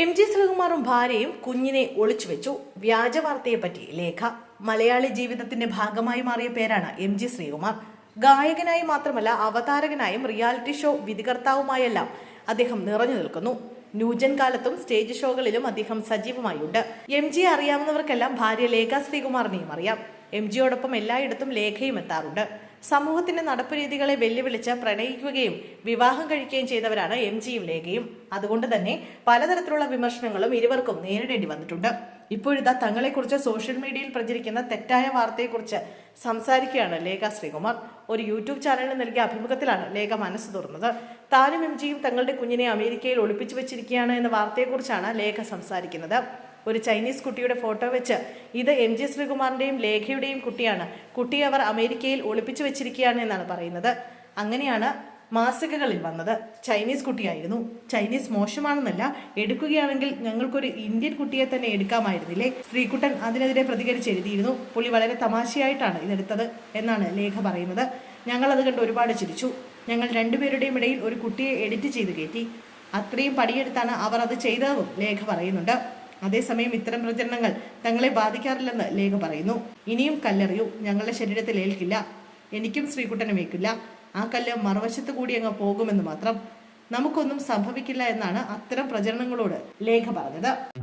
M G ശ്രീകുമാറും ഭാര്യയും കുഞ്ഞിനെ ഒളിച്ചു വെച്ചു. വ്യാജ വാർത്തയെപ്പറ്റി ലേഖ. മലയാളി ജീവിതത്തിന്റെ ഭാഗമായി മാറിയ പേരാണ് എം ജി ശ്രീകുമാർ. ഗായകനായി മാത്രമല്ല അവതാരകനായും റിയാലിറ്റി ഷോ വിധികർത്താവുമായെല്ലാം അദ്ദേഹം നിറഞ്ഞു നിൽക്കുന്നു. ന്യൂജൻ കാലത്തും സ്റ്റേജ് ഷോകളിലും അദ്ദേഹം സജീവമായുണ്ട്. എം ജി അറിയാവുന്നവർക്കെല്ലാം ഭാര്യ ലേഖ ശ്രീകുമാറിനെയും അറിയാം. എം ജിയോടൊപ്പം എല്ലായിടത്തും ലേഖയും എത്താറുണ്ട്. സമൂഹത്തിന്റെ നടപ്പ് രീതികളെ വെല്ലുവിളിച്ച് പ്രണയിക്കുകയും വിവാഹം കഴിക്കുകയും ചെയ്തവരാണ് എം ജിയും ലേഖയും അതുകൊണ്ട് തന്നെ പലതരത്തിലുള്ള വിമർശനങ്ങളും ഇരുവർക്കും നേരിടേണ്ടി വന്നിട്ടുണ്ട്. ഇപ്പോഴിതാ തങ്ങളെക്കുറിച്ച് സോഷ്യൽ മീഡിയയിൽ പ്രചരിക്കുന്ന തെറ്റായ വാർത്തയെക്കുറിച്ച് സംസാരിക്കുകയാണ് ലേഖ ശ്രീകുമാർ. ഒരു യൂട്യൂബ് ചാനലിന് നൽകിയ അഭിമുഖത്തിലാണ് ലേഖ മനസ്സ് തുറന്നത്. താനും എം ജിയും തങ്ങളുടെ കുഞ്ഞിനെ അമേരിക്കയിൽ ഒളിപ്പിച്ചു വെച്ചിരിക്കുകയാണ് എന്ന വാർത്തയെക്കുറിച്ചാണ് ലേഖ സംസാരിക്കുന്നത്. ഒരു ചൈനീസ് കുട്ടിയുടെ ഫോട്ടോ വെച്ച് ഇത് എം ജി ശ്രീകുമാറിന്റെയും ലേഖയുടെയും കുട്ടിയാണ്. കുട്ടിയെ അവർ അമേരിക്കയിൽ ഒളിപ്പിച്ചു വെച്ചിരിക്കുകയാണ് എന്നാണ് പറയുന്നത്. അങ്ങനെയാണ് മാസികകളിൽ വന്നത്. ചൈനീസ് കുട്ടിയായിരുന്നു. ചൈനീസ് മോശമാണെന്നല്ല എടുക്കുകയാണെങ്കിൽ ഞങ്ങൾക്കൊരു ഇന്ത്യൻ കുട്ടിയെ തന്നെ എടുക്കാമായിരുന്നില്ലേ? ശ്രീകുട്ടൻ അതിനെതിരെ പ്രതികരിച്ച് എഴുതിയിരുന്നു. പുള്ളി വളരെ തമാശയായിട്ടാണ് ഇതെടുത്തത് എന്നാണ് ലേഖ പറയുന്നത്. ഞങ്ങൾ അത് കണ്ട് ഒരുപാട് ചിരിച്ചു. ഞങ്ങൾ രണ്ടുപേരുടെയും ഇടയിൽ ഒരു കുട്ടിയെ എഡിറ്റ് ചെയ്ത് കയറ്റി. അത്രയും പടിയെടുത്താണ് അവർ അത് ചെയ്തതെന്നും ലേഖ പറയുന്നുണ്ട്. അതേസമയം ഇത്തരം പ്രചരണങ്ങൾ തങ്ങളെ ബാധിക്കാറില്ലെന്ന് ലേഖ പറയുന്നു. ഇനിയും കല്ലെറിയൂ. ഞങ്ങളുടെ ശരീരത്തിൽ ഏൽക്കില്ല. എനിക്കും ശ്രീകുട്ടനും ഏൽക്കില്ല. ആ കല്ല് മറുവശത്ത് കൂടി അങ്ങ് പോകുമെന്ന് മാത്രം. നമുക്കൊന്നും സംഭവിക്കില്ല എന്നാണ് അത്തരം പ്രചരണങ്ങളോട് ലേഖ പറഞ്ഞത്.